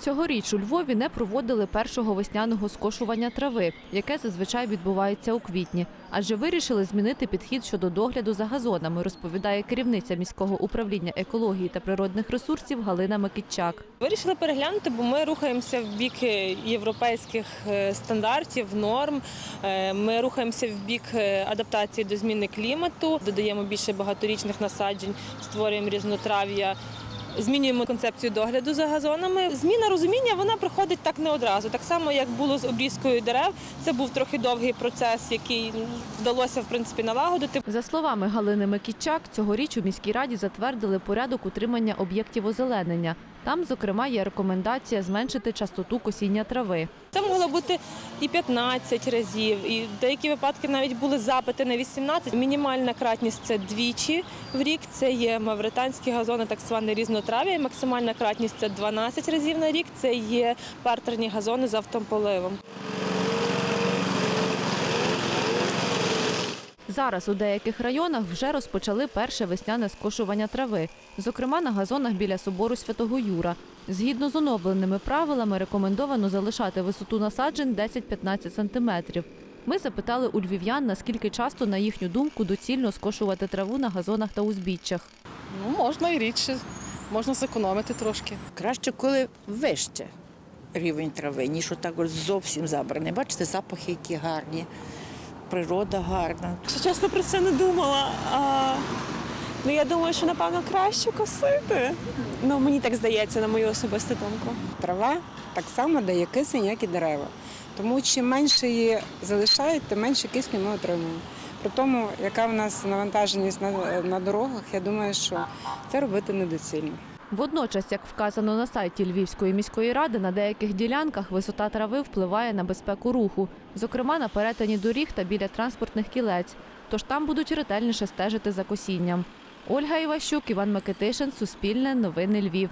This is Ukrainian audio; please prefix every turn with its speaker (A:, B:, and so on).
A: Цьогоріч у Львові не проводили першого весняного скошування трави, яке зазвичай відбувається у квітні, адже вирішили змінити підхід щодо догляду за газонами, розповідає керівниця міського управління екології та природних ресурсів Галина Микітчак.
B: Вирішили переглянути, бо ми рухаємося в бік е, європейських е, стандартів, норм. Е, Ми рухаємося в бік адаптації до зміни клімату, додаємо більше багаторічних насаджень, створюємо різнотрав'я. Змінюємо концепцію догляду за газонами. Зміна розуміння вона приходить так не одразу. Так само, як було з обрізкою дерев. Це був трохи довгий процес, який вдалося в принципі налагодити.
A: За словами Галини Микітчак, цьогоріч у міській раді затвердили порядок утримання об'єктів озеленення. Там, зокрема, є рекомендація зменшити частоту косіння трави.
B: Це могло бути і 15 разів, і деякі випадки навіть були запити на 18. Мінімальна кратність це двічі в рік. Це є мавританські газони, так зване різнотрав'я. Максимальна кратність це 12 разів на рік. Це є партерні газони з автополивом.
A: Зараз у деяких районах вже розпочали перше весняне скошування трави, зокрема на газонах біля собору Святого Юра. Згідно з оновленими правилами, рекомендовано залишати висоту насаджень 10-15 сантиметрів. Ми запитали у львів'ян, наскільки часто, на їхню думку, доцільно скошувати траву на газонах та узбіччях.
C: Ну, можна і рідше, можна зекономити трошки.
D: Краще, коли вище рівень трави, ніж отак от зовсім забраний. Бачите, запахи які гарні, природа гарна.
E: Якщо чесно про це не думала. А, ну я думаю, що напевно краще косити. Ну мені так здається, на мою особисту думку.
F: Трава так само дає кисень, як і дерева. Тому чим менше її залишають, тим менше кисню ми отримуємо. При тому, яка в нас навантаженість на, на дорогах, я думаю, що це робити недоцільно.
A: Водночас, як вказано на сайті Львівської міської ради, на деяких ділянках висота трави впливає на безпеку руху, зокрема на перетині доріг та біля транспортних кілець. Тож там будуть ретельніше стежити за косінням. Ольга Іващук, Іван Микитишин, Суспільне, Новини Львів.